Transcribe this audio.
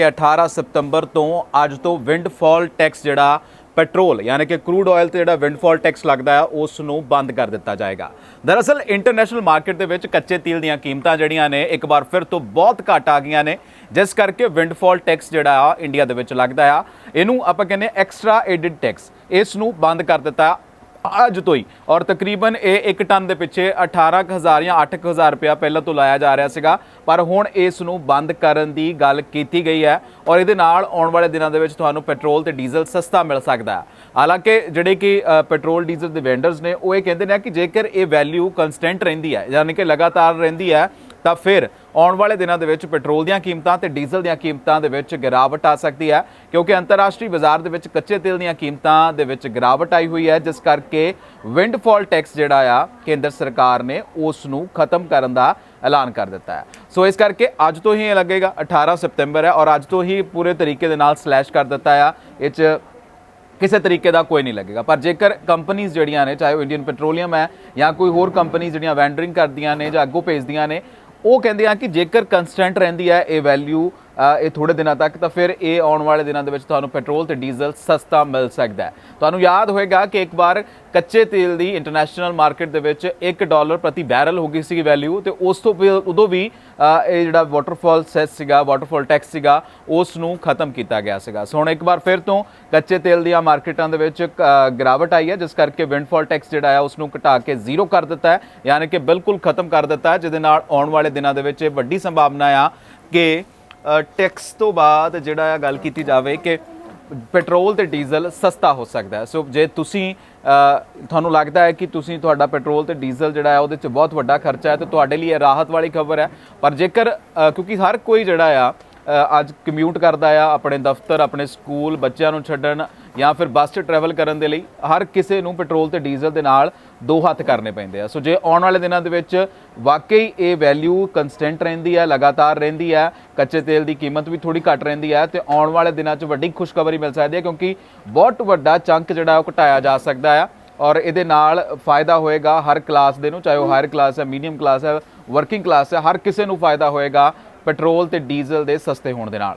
ਕਿ 18 ਸਤੰਬਰ ਤੋਂ ਅੱਜ ਤੋਂ ਵਿੰਡਫਾਲ ਟੈਕਸ ਜਿਹੜਾ ਪੈਟਰੋਲ ਯਾਨੀ ਕਿ ਕਰੂਡ ਆਇਲ ਤੇ ਜਿਹੜਾ ਵਿੰਡਫਾਲ ਟੈਕਸ ਲੱਗਦਾ ਹੈ ਉਸ ਨੂੰ ਬੰਦ ਕਰ ਦਿੱਤਾ ਜਾਏਗਾ। ਦਰਅਸਲ ਇੰਟਰਨੈਸ਼ਨਲ ਮਾਰਕੀਟ ਦੇ ਵਿੱਚ ਕੱਚੇ ਤੇਲ ਦੀਆਂ ਕੀਮਤਾਂ ਜਿਹੜੀਆਂ ਨੇ, ਇੱਕ ਵਾਰ ਫਿਰ ਤੋਂ ਬਹੁਤ ਘੱਟ ਆ ਗਈਆਂ ਨੇ, ਜਿਸ ਕਰਕੇ ਵਿੰਡਫਾਲ ਟੈਕਸ ਜਿਹੜਾ ਆ, ਇੰਡੀਆ ਦੇ ਵਿੱਚ ਲੱਗਦਾ ਆ। ਇਹਨੂੰ ਆਪਾਂ ਕਹਿੰਦੇ ਐਕਸਟਰਾ ਐਡਿਡ ਟੈਕਸ ਇਸ ਨੂੰ ਬੰਦ ਕਰ ਦਿੱਤਾ ਅੱਜ ਤੋਂ ਹੀ। ਔਰ ਤਕਰੀਬਨ ਇਹ 1 ਟਨ ਦੇ ਪਿੱਛੇ 18000 ਜਾਂ 8000 ਰੁਪਇਆ ਪਹਿਲਾਂ ਤੋਂ ਲਾਇਆ ਜਾ ਰਿਹਾ ਸੀਗਾ। ਪਰ ਹੁਣ ਇਸ ਨੂੰ ਬੰਦ ਕਰਨ ਦੀ ਗੱਲ ਕੀਤੀ ਗਈ ਹੈ ਔਰ ਇਹਦੇ ਨਾਲ ਆਉਣ ਵਾਲੇ ਦਿਨਾਂ ਦੇ ਵਿੱਚ ਤੁਹਾਨੂੰ ਪੈਟਰੋਲ ਤੇ ਡੀਜ਼ਲ ਸਸਤਾ ਮਿਲ ਸਕਦਾ ਹੈ। ਹਾਲਾਂਕਿ ਜਿਹੜੇ ਕਿ ਪੈਟਰੋਲ ਡੀਜ਼ਲ ਦੇ ਵੈਂਡਰਸ ਨੇ, ਉਹ ਇਹ ਕਹਿੰਦੇ ਨੇ ਕਿ ਜੇਕਰ ਇਹ ਵੈਲਿਊ ਕਨਸਟੈਂਟ ਰਹਿੰਦੀ ਹੈ, ਯਾਨੀ ਕਿ ਲਗਾਤਾਰ ਰਹਿੰਦੀ ਹੈ ਤਾਂ ਫਿਰ ਆਉਣ ਵਾਲੇ ਦਿਨਾਂ ਦੇ ਵਿੱਚ ਪੈਟਰੋਲ ਦੀਆਂ ਕੀਮਤਾਂ ਤੇ ਡੀਜ਼ਲ ਦੀਆਂ ਕੀਮਤਾਂ ਦੇ ਵਿੱਚ ਗਿਰਾਵਟ ਆ ਸਕਦੀ ਹੈ, ਕਿਉਂਕਿ ਅੰਤਰਰਾਸ਼ਟਰੀ ਬਾਜ਼ਾਰ ਦੇ ਵਿੱਚ ਕੱਚੇ ਤੇਲ ਦੀਆਂ ਕੀਮਤਾਂ ਦੇ ਵਿੱਚ ਗਿਰਾਵਟ ਆਈ ਹੋਈ ਹੈ, ਜਿਸ ਕਰਕੇ ਵਿੰਡਫਾਲ ਟੈਕਸ ਜਿਹੜਾ ਆ, ਕੇਂਦਰ ਸਰਕਾਰ ਨੇ ਉਸ ਨੂੰ ਖਤਮ ਕਰਨ ਦਾ ਐਲਾਨ ਕਰ ਦਿੱਤਾ ਹੈ। ਸੋ ਇਸ ਕਰਕੇ ਅੱਜ ਤੋਂ ਹੀ ਇਹ ਲੱਗੇਗਾ 18 ਸਤੰਬਰ ਹੈ ਔਰ ਅੱਜ ਤੋਂ ਹੀ ਪੂਰੇ ਤਰੀਕੇ ਦੇ ਨਾਲ ਸਲੈਸ਼ ਕਰ ਦਿੱਤਾ ਆ, ਇਹ 'ਚ ਕਿਸੇ ਤਰੀਕੇ ਦਾ ਕੋਈ ਨਹੀਂ ਲੱਗੇਗਾ। ਪਰ ਜੇਕਰ ਕੰਪਨੀਆਂ ਜਿਹੜੀਆਂ ਨੇ, ਚਾਹੇ ਉਹ ਇੰਡੀਅਨ ਪੈਟਰੋਲੀਅਮ ਹੈ ਜਾਂ ਕੋਈ ਹੋਰ ਕੰਪਨੀ ਜਿਹੜੀਆਂ ਵੈਂਡਰਿੰਗ ਕਰਦੀਆਂ ਨੇ ਜਾਂ ਅੱਗੋਂ ਭੇਜਦੀਆਂ ਨੇ ਉਹ ਕਹਿੰਦੇ ਆ ਕਿ ਜੇਕਰ ਕਨਸਟੈਂਟ ਰਹਿੰਦੀ ਹੈ ਇਹ ਵੈਲਿਊ ਇਹ ਥੋੜੇ ਦਿਨਾਂ ਤੱਕ, ਤਾਂ ਫਿਰ ਇਹ ਆਉਣ ਵਾਲੇ ਦਿਨਾਂ ਦੇ ਵਿੱਚ ਤੁਹਾਨੂੰ ਪੈਟਰੋਲ ਤੇ ਡੀਜ਼ਲ ਸਸਤਾ ਮਿਲ ਸਕਦਾ ਹੈ। ਤੁਹਾਨੂੰ ਯਾਦ ਹੋਏਗਾ ਕਿ ਇੱਕ ਵਾਰ ਕੱਚੇ ਤੇਲ ਦੀ ਇੰਟਰਨੈਸ਼ਨਲ ਮਾਰਕੀਟ ਦੇ ਵਿੱਚ 1 ਡਾਲਰ ਪ੍ਰਤੀ ਬੈਰਲ ਹੋ ਗਈ ਸੀ ਵੈਲਿਊ, ਤੇ ਉਸ ਤੋਂ ਫਿਰ ਉਦੋਂ ਵੀ ਇਹ ਜਿਹੜਾ ਵਾਟਰਫਾਲ ਸੈਸ ਸੀਗਾ ਵਾਟਰਫਾਲ ਟੈਕਸ ਸੀਗਾ, ਉਸ ਨੂੰ ਖਤਮ ਕੀਤਾ ਗਿਆ ਸੀਗਾ। ਸੋ ਹੁਣ ਇੱਕ ਵਾਰ ਫਿਰ ਤੋਂ ਕੱਚੇ ਤੇਲ ਦੀਆਂ ਮਾਰਕੀਟਾਂ ਦੇ ਵਿੱਚ ਗਿਰਾਵਟ ਆਈ ਹੈ, ਜਿਸ ਕਰਕੇ ਵਿੰਡਫਾਲ ਟੈਕਸ ਜਿਹੜਾ ਹੈ, ਉਸ ਨੂੰ ਘਟਾ ਕੇ ਜ਼ੀਰੋ ਕਰ ਦਿੱਤਾ ਹੈ। ਯਾਨੀ ਕਿ ਬਿਲਕੁਲ ਖਤਮ ਕਰ ਦਿੱਤਾ ਹੈ, ਜਿਹਦੇ ਨਾਲ ਆਉਣ ਵਾਲੇ ਦਿਨਾਂ ਦੇ ਵਿੱਚ ਇਹ ਵੱਡੀ ਸੰਭਾਵਨਾ ਆ ਕਿ ਟੈਕਸ ਤੋਂ ਬਾਅਦ ਜਿਹੜਾ ਆ ਗੱਲ ਕੀਤੀ ਜਾਵੇ ਕਿ ਪੈਟਰੋਲ ਤੇ ਡੀਜ਼ਲ ਸਸਤਾ ਹੋ ਸਕਦਾ ਹੈ। ਸੋ ਜੇ ਤੁਸੀਂ ਤੁਹਾਨੂੰ ਲੱਗਦਾ ਹੈ ਕਿ ਤੁਸੀਂ ਤੁਹਾਡਾ ਪੈਟਰੋਲ ਤੇ ਡੀਜ਼ਲ ਜਿਹੜਾ ਹੈ ਉਹਦੇ 'ਚ ਬਹੁਤ ਵੱਡਾ ਖਰਚਾ ਹੈ, ਤੇ ਤੁਹਾਡੇ ਲਈ ਇਹ ਰਾਹਤ ਵਾਲੀ ਖਬਰ ਹੈ। ਪਰ ਜੇਕਰ ਕਿਉਂਕਿ ਹਰ ਕੋਈ ਜਿਹੜਾ ਆ ਅੱਜ ਕਮਿਊਟ ਕਰਦਾ ਆ, ਆਪਣੇ ਦਫ਼ਤਰ, ਆਪਣੇ ਸਕੂਲ, ਬੱਚਿਆਂ ਨੂੰ ਛੱਡਣ ਜਾਂ ਫਿਰ ਬੱਸ 'ਚ ਟਰੈਵਲ ਕਰਨ ਦੇ ਲਈ ਹਰ ਕਿਸੇ ਨੂੰ ਪੈਟਰੋਲ ਤੇ ਡੀਜ਼ਲ ਦੇ ਨਾਲ ਦੋ ਹੱਥ ਕਰਨੇ ਪੈਂਦੇ ਆ। ਸੋ ਜੇ ਆਉਣ ਵਾਲੇ ਦਿਨਾਂ ਦੇ ਵਿੱਚ ਵਾਕਈ ਇਹ ਵੈਲਿਊ ਕਨਸਟੈਂਟ ਰਹਿੰਦੀ ਹੈ ਲਗਾਤਾਰ ਰਹਿੰਦੀ ਹੈ ਕੱਚੇ ਤੇਲ ਦੀ ਕੀਮਤ ਵੀ ਥੋੜੀ ਘਟ ਰਹਿੰਦੀ ਹੈ ਤੇ ਆਉਣ ਵਾਲੇ ਦਿਨਾਂ 'ਚ ਵੱਡੀ ਖੁਸ਼ਖਬਰੀ ਮਿਲ ਸਕਦੀ ਹੈ ਕਿਉਂਕਿ ਬਹੁਤ ਵੱਡਾ ਚੰਕ ਜਿਹੜਾ ਉਹ ਘਟਾਇਆ ਜਾ ਸਕਦਾ ਆ ਔਰ ਇਹਦੇ ਨਾਲ ਫਾਇਦਾ ਹੋਏਗਾ ਹਰ ਕਲਾਸ ਦੇ ਨੂੰ, ਚਾਹੇ ਉਹ ਹਾਇਰ ਕਲਾਸ ਹੈ ਮੀਡੀਅਮ ਕਲਾਸ ਹੈ ਵਰਕਿੰਗ ਕਲਾਸ ਹੈ, ਹਰ ਕਿਸੇ ਨੂੰ ਫਾਇਦਾ ਹੋਏਗਾ ਪੈਟਰੋਲ ਤੇ ਡੀਜ਼ਲ ਦੇ ਸਸਤੇ ਹੋਣ ਦੇ ਨਾਲ।